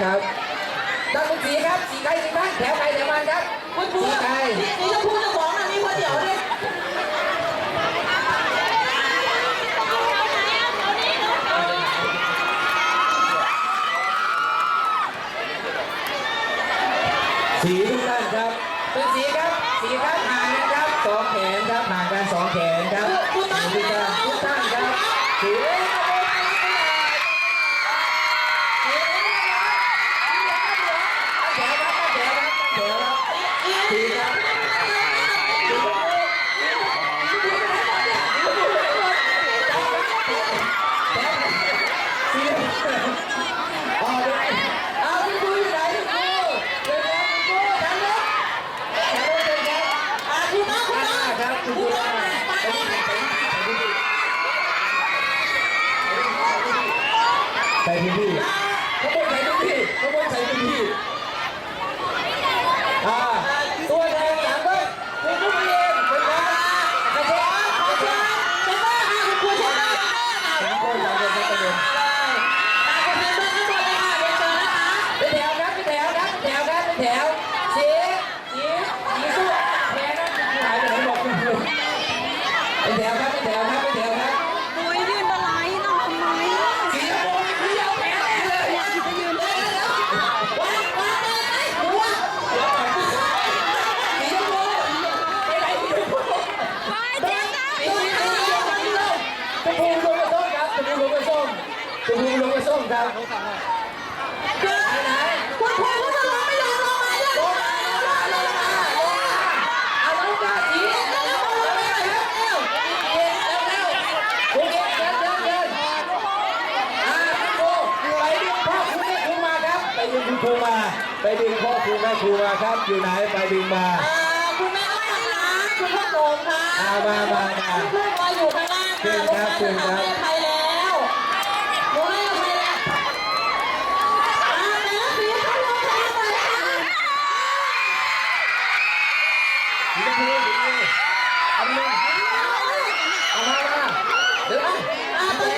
ครับตั้งเป็นสีครับสีใครสีมันแถวใครแถวมันครับคุณครูสีใครนี่นี่จะพูดจะบอกนะมีคนเดียวเลยสีทุกท่านครับเป็นสีครับสีครับห่างกันครับสองแขนครับห่างกันสองแขนครับ ใส่พื้นที่ขบวนใส่พื้นที่ขบวนใส่พื้น ที่อ่าตัวแทนสามคนคุณผู้เรียนคุณครับกระเทียมกระเทียม เชฟเบอร์ค่ะคุณครูเชฟเบอร์ค่ะ สามคนสามคนครับประเด็น ตามคุณเชฟเบอร์ข้างบนเลยค่ะเรียนเชิญนะคะ เป็นแถวครับเป็นแถวครับเป็นแถวครับเป็นแถวสีสีสีสู้แพ้นะคุณหายไปไหนบอกคุณครูเป็นแถวครับเป็นแถวครับเป็นแถวครับ โอ้ยยืนอะไรน้องทำไม สีชมพูมีเดียวแพ้แน่เลย อยากจะยืนได้แล้ว วันวันเดินไอ้ครู สีชมพูไปไหนสีชมพู ไปเจ๊นะ สีชมพูชมพูลงไปส้มครับชมพูลงไปส้มชมพูลงไปส้ มครับเดินไปไหนคุณครูก็จะลงไม่ยอมลงมาเลยลงมาลงมาลงมาลงมาเอาลงมาสีเร็วเร็วเร็วเร็วเร็วเร็วเร็วโอเคเดินเดินเดินอ่าคุณครูไปดึงพ่อคุณแม่ครูมาครับไปดึงคุณครูมาไปดึงพ่อครูแม่ครูมาครับอยู่ไหนไปดึงมาอ่าคุณแม่ต้องไปนะคุณพ่อโด่งค่ะอ่ามามามา คุณพ่อรออยู่ข้างล่าง เชิ ค่ะ ญครับเชิญครับ ลงมาจะทำให้ใครแล้วลงให้ใครแล้วอ่าแต่ละสีเขาลงใครไปค่ะ สีชมพูสีชมพู เอามาเอามามาเดี๋ยวนะอ่าตอนนี้